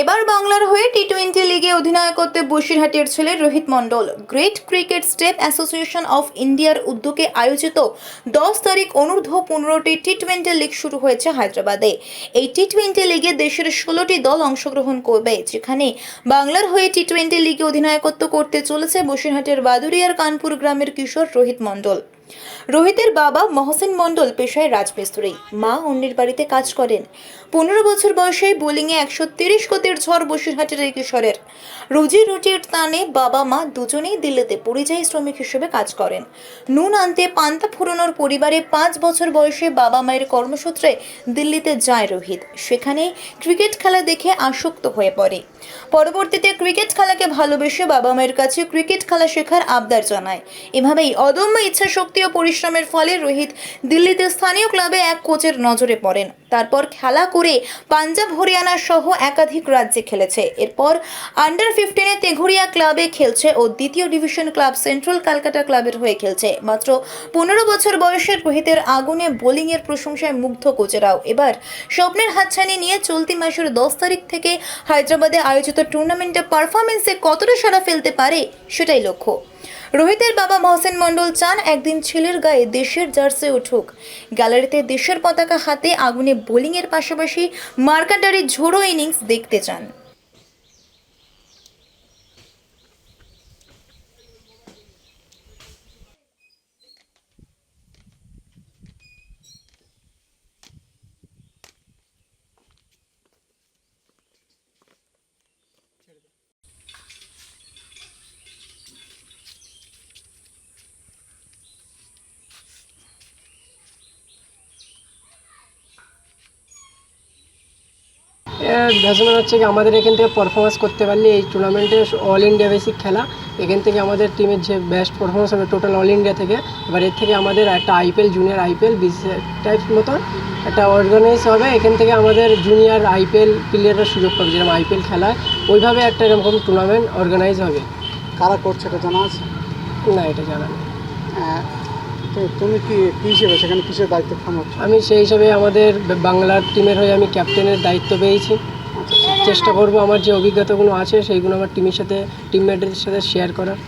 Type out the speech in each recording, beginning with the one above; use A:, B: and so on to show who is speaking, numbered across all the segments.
A: এবার বাংলার হয়ে টি টোয়েন্টি লিগে অধিনায়কত্বে বসিরহাটের ছেলে Rohit Mondal. Great cricket step association of ইন্ডিয়ার উদ্যোগে আয়োজিত দশ তারিখ অনূর্ধ্ব পনেরোটি টি টোয়েন্টি লিগ শুরু হয়েছে হায়দ্রাবাদে। এই টি টোয়েন্টি লিগে দেশের ষোলোটি দল অংশগ্রহণ করবে, যেখানে বাংলার হয়ে টি টোয়েন্টি লিগে অধিনায়কত্ব করতে চলেছে বসিরহাটের বাদুরিয়ার কানপুর গ্রামের কিশোর রোহিত মণ্ডল। রোহিতের বাবা মহসিন মণ্ডল পেশায় রাজমিস্ত্রি। মা অন্যের বাড়িতে কাজ করেন। পনেরো বছর বয়সে বোলিংয়ে একশো তিরিশ গতির ঝড় বসিরহাটের এই কিশোরের রুজি রুটির টানে বাবা মা দুজনেই দিল্লিতে পরিযায়ী শ্রমিক হিসেবে কাজ করেন। নুন আনতে পান্তা ফুরোনোর পরিবারে পাঁচ বছর বয়সে বাবা মায়ের কর্মসূত্রে দিল্লিতে যায় রোহিত। সেখানে ক্রিকেট খেলা দেখে আসক্ত হয়ে পড়ে। পরবর্তীতে ক্রিকেট খেলাকে ভালোবেসে বাবা মায়ের কাছে ক্রিকেট খেলা শেখার আবদার জানায়। এভাবেই অদম্য ইচ্ছা শক্তি পরিশ্রমের ফলে রোহিত দিল্লিতে স্থানীয় ক্লাবে এক কোচের নজরে পড়েন। তারপর খেলা করে পাঞ্জাব, হরিয়ানা সহ একাধিক রাজ্যে খেলেছে। এরপর আন্ডার ফিফটিনে তেঘুরিয়া ক্লাবে খেলছে ও দ্বিতীয় ডিভিশন ক্লাব সেন্ট্রাল ক্যালকাটা ক্লাবের হয়ে খেলছে। মাত্র পনেরো বছর বয়সের রোহিতের আগুনে বোলিংয়ের প্রশংসায় মুগ্ধ কোচেরাও। এবার স্বপ্নের হাতছানি নিয়ে চলতি মাসের দশ তারিখ থেকে হায়দ্রাবাদে আয়োজিত টুর্নামেন্টে পারফরমেন্সে কতটা সারা ফেলতে পারে সেটাই লক্ষ্য। রোহিতের বাবা মহসেন মণ্ডল চান একদিন ছেলের গায়ে দেশের জার্সি উঠুক। গ্যালারিতে দেশের পতাকা হাতে আগুনে বোলিংয়ের পাশাপাশি মার্কাটারি ঝোড়ো ইনিংস দেখতে চান।
B: ব্যাটসম্যান হচ্ছে কি আমাদের এখান থেকে পারফরমেন্স করতে পারলে এই টুর্নামেন্টে অল ইন্ডিয়া বেসিক খেলা এখান থেকে আমাদের টিমের যে বেস্ট পারফরমেন্স হবে টোটাল অল ইন্ডিয়া থেকে এবার এর থেকে আমাদের একটা আইপিএল জুনিয়র আইপিএল টাইপ মতো একটা অর্গানাইজ হবে এখান থেকে আমাদের জুনিয়র আইপিএল প্লেয়াররা সুযোগ পাবে যেরকম আইপিএল খেলায় ওইভাবে একটা এরকম টুর্নামেন্ট অর্গানাইজ হবে।
C: কারা করছে এটা জানা আছে?
B: না এটা জানা নেই।
C: তো তুমি কি কী হিসেবে সেখানে কিসের দায়িত্ব সামলাচ্ছ
B: আমি সেই হিসাবে আমাদের বাংলার টিমের হয়ে আমি ক্যাপ্টেনের দায়িত্ব পেয়েছি। চেষ্টা করব আমার যে অভিজ্ঞতাগুলো আছে সেইগুলো আমার টিমের সাথে টিমমেটদের সাথে শেয়ার করার।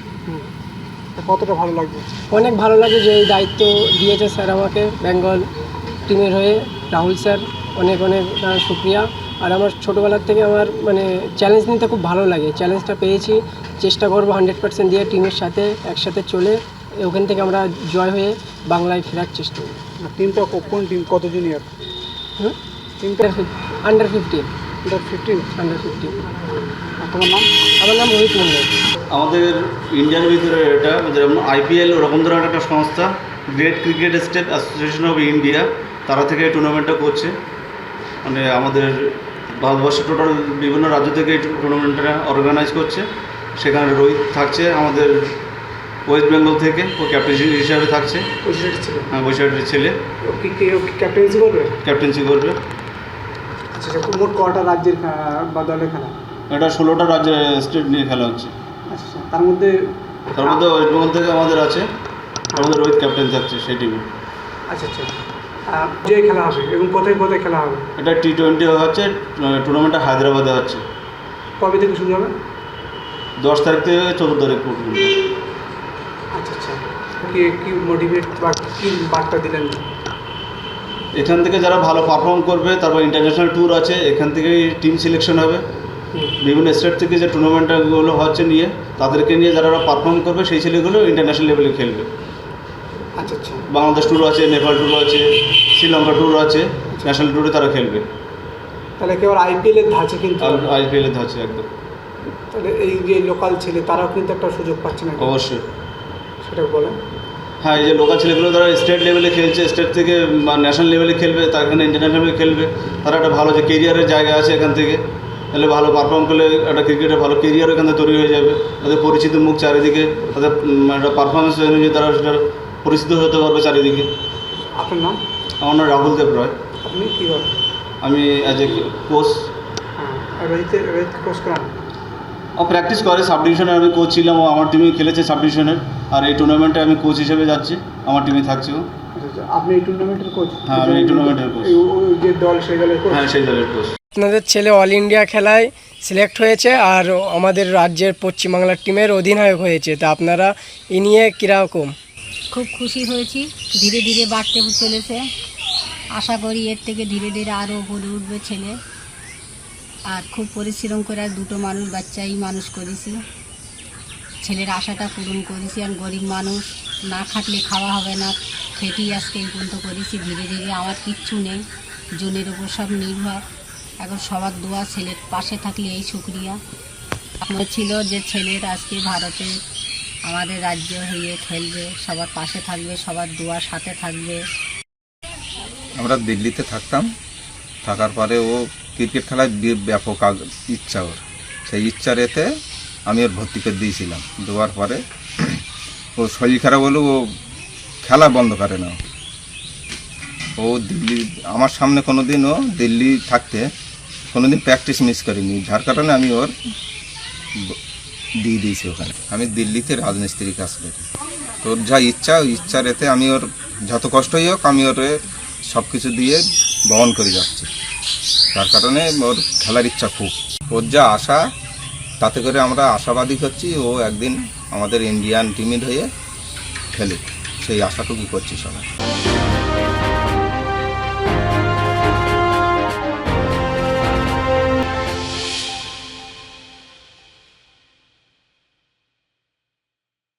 C: কতটা ভালো লাগবে
B: অনেক ভালো লাগে যে এই দায়িত্ব দিয়েছে স্যার আমাকে বেঙ্গল টিমের হয়ে রাহুল স্যার অনেক অনেক শুক্রিয়া। আর আমার ছোটোবেলার থেকে আমার মানে চ্যালেঞ্জ নিতে খুব ভালো লাগে। চ্যালেঞ্জটা পেয়েছি। চেষ্টা করব হান্ড্রেড পার্সেন্ট দিয়ে টিমের সাথে একসাথে চলে। ওখান থেকে আমরা জয় হয়ে বাংলায় ফেরার চেষ্টা করি।
C: টিমটা কোন টিম কত জুনিয়র
B: হুম?
C: টিমটা
B: under fifteen
C: under fifteen
B: under fifteen
C: তোমার নাম?
B: আমার নাম রোহিত মন্ডল
D: আমাদের ইন্ডিয়ার ভিতরে এটা যেরকম আইপিএল ওরকম ধরনের একটা সংস্থা great cricket state association of India তারা থেকে এই টুর্নামেন্টটা করছে। মানে আমাদের ভারতবর্ষের টোটাল বিভিন্ন রাজ্য থেকে এই টুর্নামেন্টটা অর্গানাইজ করছে। সেখানে রোহিত থাকছে আমাদের ওয়েস্ট বেঙ্গল থেকে ও ক্যাপ্টেন হিসাবে থাকছে। হ্যাঁ, বৈশাখের ছেলে।
C: ক্যাপ্টেন্সি করবে?
D: ক্যাপ্টেন্সি করবে।
C: আচ্ছা আচ্ছা মোট কটা রাজ্যের বা দলের খেলা?
D: এটা ষোলোটা রাজ্যের স্টেট নিয়ে খেলা হচ্ছে।
C: আচ্ছা আচ্ছা তার মধ্যে
D: তার মধ্যে ওয়েস্ট বেঙ্গল থেকে আমাদের আছে। মধ্যে রোহিত ক্যাপ্টেন থাকছে সেই টিমে
C: আচ্ছা আচ্ছা আহ, যে খেলা হবে এবং কোথায় কোথায় খেলা হবে?
D: এটা টি টোয়েন্টি হচ্ছে টুর্নামেন্টটা হায়দ্রাবাদে হচ্ছে।
C: কবে থেকে শুরু হবে?
D: দশ তারিখ থেকে চোদ্দ তারিখ পর্যন্ত।
C: আচ্ছা আচ্ছা কি কি মোটিভেট বা কি বার্তা দিলেন?
D: এখান থেকে যারা ভালো পারফর্ম করবে তারপর ইন্টারন্যাশনাল ট্যুর আছে এখান থেকেই টিম সিলেকশন হবে। বিভিন্ন স্টেট থেকে যে টুর্নামেন্টগুলো হচ্ছে নিয়ে তাদেরকে নিয়ে যারা পারফর্ম করবে সেই ছেলেগুলো ইন্টারন্যাশনাল লেভেলে খেলবে।
C: আচ্ছা আচ্ছা।
D: বাংলাদেশ ট্যুর আছে নেপাল ট্যুর আছে শ্রীলঙ্কা ট্যুর আছে ন্যাশনাল ট্যুরে তারা খেলবে।
C: তাহলে কেবল আইপিএলের ধাঁচে কিন্তু
D: আইপিএলের ধাঁচে একদম।
C: তাহলে এই যে লোকাল ছেলে তারাও কিন্তু একটা সুযোগ পাচ্ছে না।
D: অবশ্যই।
C: সেটা বলেন।
D: হ্যাঁ এই যে লোকাল ছেলেগুলো তারা স্টেট লেভেলে খেলছে স্টেট থেকে বা ন্যাশনাল লেভেলে খেলবে তার এখানে ইন্টারন্যাশনাল লেভেলে খেলবে তারা একটা ভালো যে কেরিয়ারের জায়গা আছে এখান থেকে তাহলে ভালো পারফর্ম করলে একটা ক্রিকেটে ভালো কেরিয়ার এখান থেকে তৈরি হয়ে যাবে। তাদের পরিচিত মুখ চারিদিকে তাদের একটা পারফরমেন্স অনুযায়ী তারা সেটা পরিচিত হতে পারবে চারিদিকে।
C: আপনার নাম?
D: আমার নাম রাহুল দেব রয়।
C: আপনি কী
D: আমি অ্যাজ এ কোচ
C: হ্যাঁ আর রোহিত কোচ করান?
D: ও প্র্যাকটিস করে সাব ডিভিশনে আমি কোচ ছিলাম ও আমার টিমে খেলেছে সাব ডিভিশনের আর এই টুর্নামেন্টে আমি কোচ হিসেবে যাচ্ছি আমার টিমে থাকছি ও।
C: আচ্ছা আচ্ছা আপনি এই টুর্নামেন্টের কোচ
D: হ্যাঁ, আমি এই টুর্নামেন্টের coach।
C: যে দল সেই দলের কোচ
D: হ্যাঁ সেই দলের কোচ
B: আপনাদের ছেলে অল ইন্ডিয়া খেলায় সিলেক্ট হয়েছে আর আমাদের রাজ্যের পশ্চিমবাংলার টিমের অধিনায়ক হয়েছে। তা আপনারা এ নিয়ে কীরকম?
E: খুব খুশি হয়েছি। ধীরে ধীরে বাড়তে চলেছে। আশা করি এর থেকে ধীরে ধীরে আরও উপরে উঠবে ছেলে। আর খুব পরিশ্রম করে আর দুটো মানুষ, বাচ্চাই মানুষ করেছি। ছেলের আশাটা পূরণ করেছি আর গরিব মানুষ। না খাটলে খাওয়া হবে না। খেটেই আজকে এই পর্যন্ত করেছি। ধীরে ধীরে আমার কিচ্ছু নেই। জনের ওপর সব নির্ভর। এখন সবার দোয়া ছেলের পাশে থাকলে এই শুক্রিয়া। আমার ছিল যে ছেলের আজকে ভারতে আমাদের রাজ্য হয়ে খেলবে। সবার পাশে থাকবে, সবার দোয়ার সাথে থাকবে।
F: আমরা দিল্লিতে থাকতাম। থাকার পরে ও ক্রিকেট খেলায় ব্যাপক ইচ্ছা ওর। সেই ইচ্ছার এতে আমি ওর ভর্তি করে দিয়েছিলাম। দেওয়ার পরে ও শরীর খারাপ হলো, ও খেলা বন্ধ করে না। ও দিল্লি, আমার সামনে কোনো দিন ও দিল্লি থাকতে কোনো দিন প্র্যাকটিস মিস করিনি। যার কারণে আমি ওর দিয়ে দিয়েছি ওখানে। আমি দিল্লিতে রাজমিস্ত্রি কাজ করি। তোর যা ইচ্ছা ইচ্ছার এতে আমি ওর যত কষ্টই হোক, আমি ওর সব কিছু দিয়ে বহন করে যাচ্ছে। তার কারণে ওর খেলার ইচ্ছা খুব। ওর যা আশা, তাতে করে আমরা আশাবাদী করছি ও একদিন আমাদের ইন্ডিয়ান টিমের হয়ে খেলে। সেই আশাটুকু করছি সবাই।